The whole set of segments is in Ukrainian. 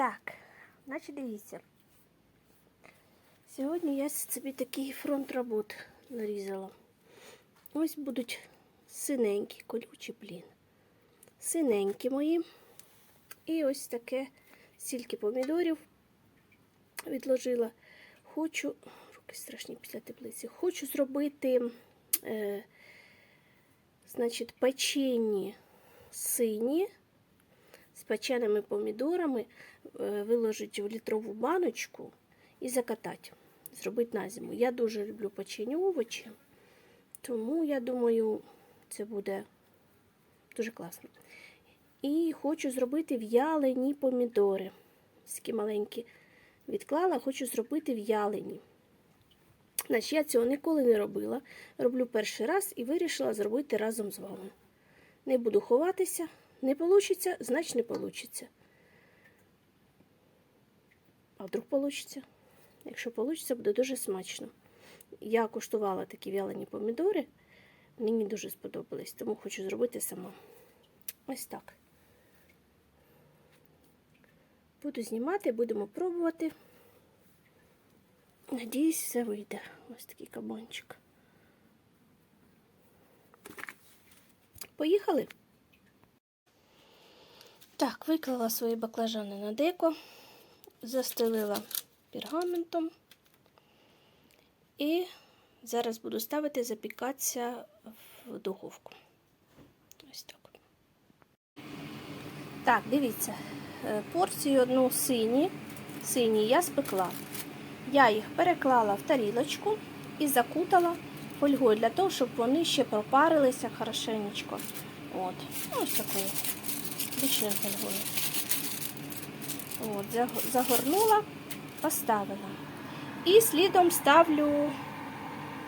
Так, значить дивіться. Сьогодні я собі такий фронт робот нарізала. Ось будуть синенькі, колючі, блін. Синенькі мої. І ось таке стільки помідорів відложила. Хочу, руки страшні після теплиці, хочу зробити, е, значить, печені сині печеними помідорами, е, виложити в літрову баночку і закатати. Зробити на зиму. Я дуже люблю печені овочі, тому я думаю, це буде дуже класно. І хочу зробити в'ялені помідори. Такі маленькі відклала, хочу зробити в'ялені. Значить, я цього ніколи не робила. Роблю перший раз і вирішила зробити разом з вами. Не буду ховатися, не вийде, значить не вийде. А вдруг вийде? Якщо вийде, буде дуже смачно. Я куштувала такі в'ялені помідори, мені дуже сподобались, тому хочу зробити сама. Ось так. Буду знімати, будемо пробувати. Надіюсь, все вийде. Ось такий кабанчик. Поїхали. Так, виклала свої баклажани на деко, застелила пергаментом і зараз буду ставити запікатися в духовку. Ось так. Так, дивіться, е, порцію одну сині, сині я спекла. Я їх переклала в тарілочку і закутала фольгою для того, щоб вони ще пропарилися хорошенечко. От, ось такою бічною фольгою. От, загорнула, поставила. І слідом ставлю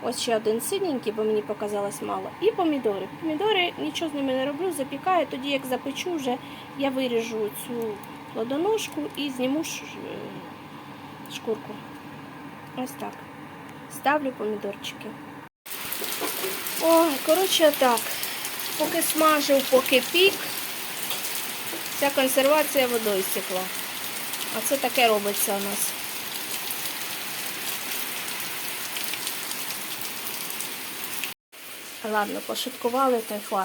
ось ще один синенький, бо мені показалось мало. І помідори. Помідори нічого з ними не роблю, запікаю. Тоді, як запечу, вже я виріжу цю плодоножку і зніму е, шкурку. Ось так. Ставлю помідорчики. Ой, коротше так. Поки смажив, поки пік, ця консервація водою стекла. А це таке робиться у нас. Ладно, пошуткували, то й.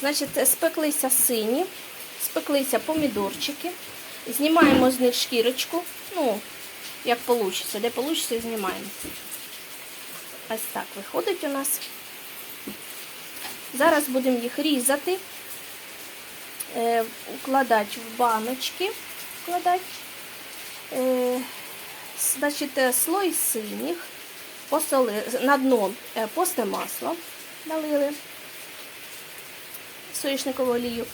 Значить, спеклися сині, спеклися помідорчики. Знімаємо з них шкірочку. Ну, як вийде, де вийде, знімаємо. Ось так виходить у нас. Зараз будемо їх різати, е, укладати в баночки. Вкладати. Е, значить, е, слой синіх, посоли, на дно е, посте масло налили соняшникову олію.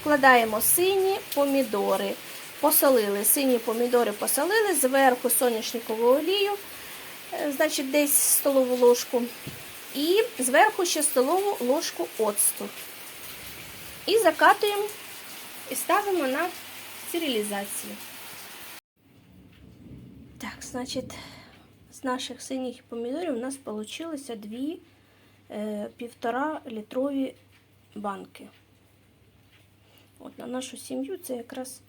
Вкладаємо сині помідори. Посолили, сині помідори посолили, зверху соняшникову олію, е, значить, десь столову ложку. І зверху ще столову ложку оцту. І закатуємо і ставимо на стерилізацію. Так, значить, з наших синіх помідорів у нас вийшло дві е, півтора літрові банки. От на нашу сім'ю це якраз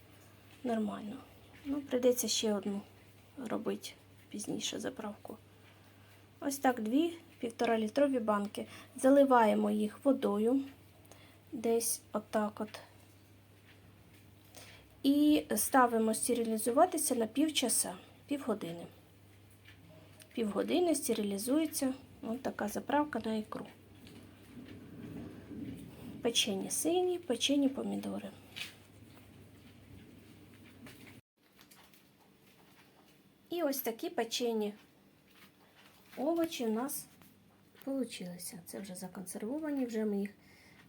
нормально. Ну, прийдеться ще одну робити пізніше заправку. Ось так дві півтора літрові банки. Заливаємо їх водою, десь отак от. І ставимо стерилізуватися на півчаса, півгодини. Півгодини стерилізується ось така заправка на ікру. Печені сині, печені помідори. І ось такі печені овочі у нас вийшло. Це вже законсервовані, вже ми їх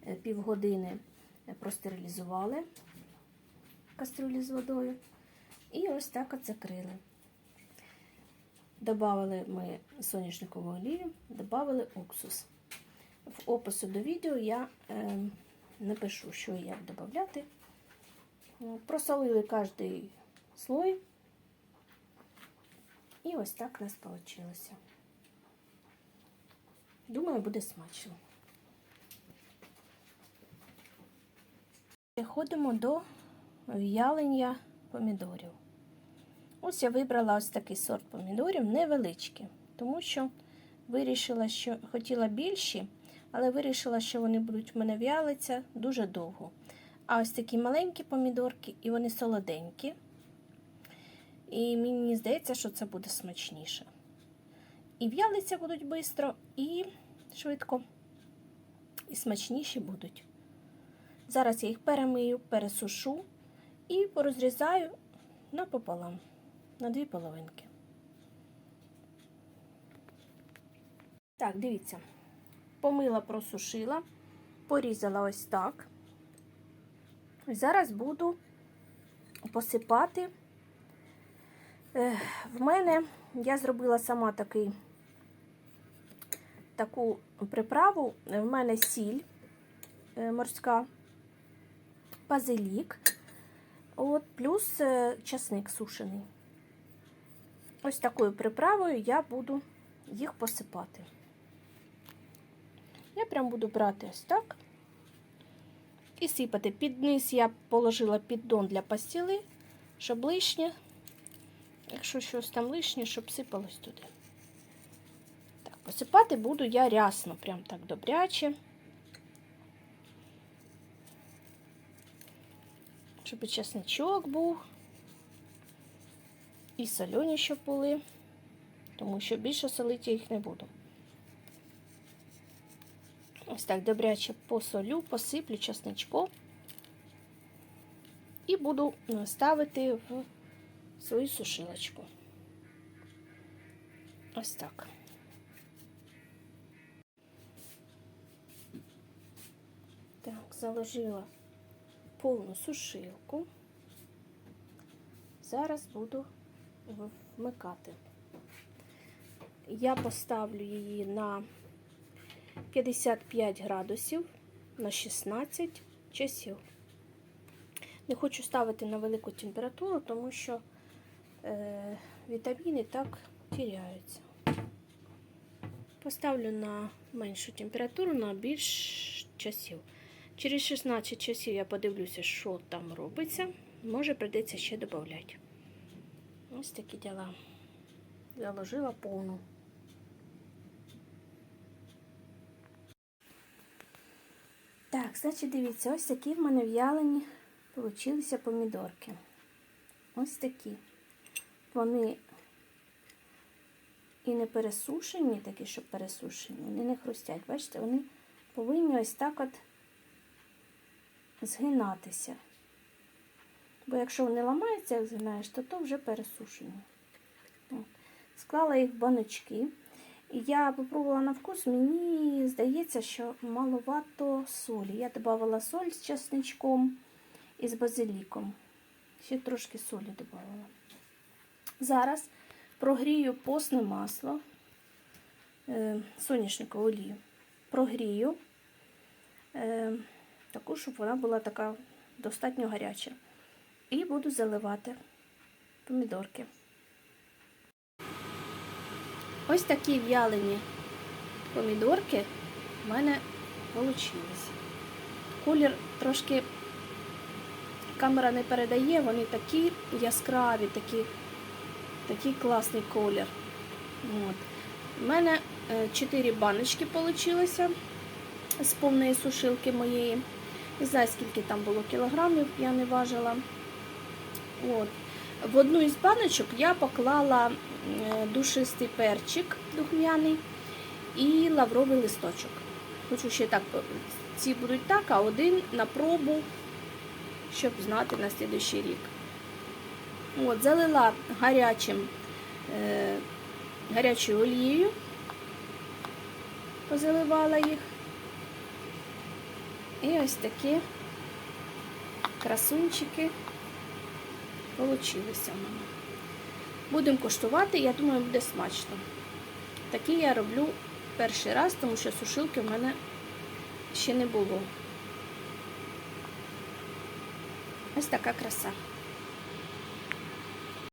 е, півгодини е, простерилізували кастрюлі з водою. І ось так от закрили. Добавили ми соняшникову олію, додали уксус. В опису до відео я е, напишу, що і як додати. Просолили кожний слой. І ось так у нас вийшло. Думаю, буде смачно. Переходимо до в'ялення помідорів. Ось я вибрала ось такий сорт помідорів, невеличкі, тому що вирішила, що хотіла більші, але вирішила, що вони будуть в мене в'ялиться дуже довго. А ось такі маленькі помідорки, і вони солоденькі. І мені здається, що це буде смачніше. І в'ялиться будуть швидко, і швидко, і смачніші будуть. Зараз я їх перемию, пересушу і порозрізаю напополам, на дві половинки. Так, дивіться, помила, просушила, порізала ось так. Зараз буду посипати. Е, В мене я зробила сама такий, таку приправу. В мене сіль е, морська, базилік, от, плюс е, часник сушений. Ось такою приправою я буду їх посипати. Я прям буду брати ось так і сипати. Під низ я положила піддон для пастіли, щоб лишнє, якщо щось там лишнє, щоб сипалось туди. Так, посипати буду я рясно, прям так добряче. Щоб і чесничок був, і солені, щоб були, тому що більше солити їх не буду. Ось так добряче посолю, посиплю часничком і буду ставити в свою сушилочку. Ось так. Так, заложила повну сушилку. Зараз буду вмикати. Я поставлю її на 55 градусів на 16 часів. Не хочу ставити на велику температуру, тому що е, вітаміни так тіряються. Поставлю на меншу температуру на більш часів. Через 16 часів я подивлюся, що там робиться. Може, прийдеться ще додати. Ось такі діла. Заложила повну. Так, значить, дивіться, ось такі в мене в'ялені получилися помідорки. Ось такі. Вони і не пересушені, такі, що пересушені, вони не хрустять. Бачите, вони повинні ось так от згинатися. Бо якщо вони ламаються, як згинаєш, то то вже пересушені. Склала їх в баночки. Я попробувала на вкус, мені здається, що маловато солі. Я додавала соль з часничком і з базиліком. Ще трошки солі додавала. Зараз прогрію постне масло, е, соняшникову олію. Прогрію, е, таку, щоб вона була така достатньо гаряча. І буду заливати помідорки. Ось такі в'ялені помідорки в мене вийшли. Колір трошки камера не передає, вони такі яскраві, такі, такий класний колір. От. У мене 4 баночки вийшло з повної сушилки моєї. Не знаю, скільки там було кілограмів, я не важила. От. В одну із баночок я поклала душистий перчик духмяний і лавровий листочок. Хочу ще так, ці будуть так, а один на пробу, щоб знати на слідуючий рік. От, Залила гарячим, е, гарячою олією, позаливала їх. І ось такі красунчики получилися в мене. Будемо коштувати, я думаю, буде смачно. Такі я роблю перший раз, тому що сушилки в мене ще не було. Ось така краса.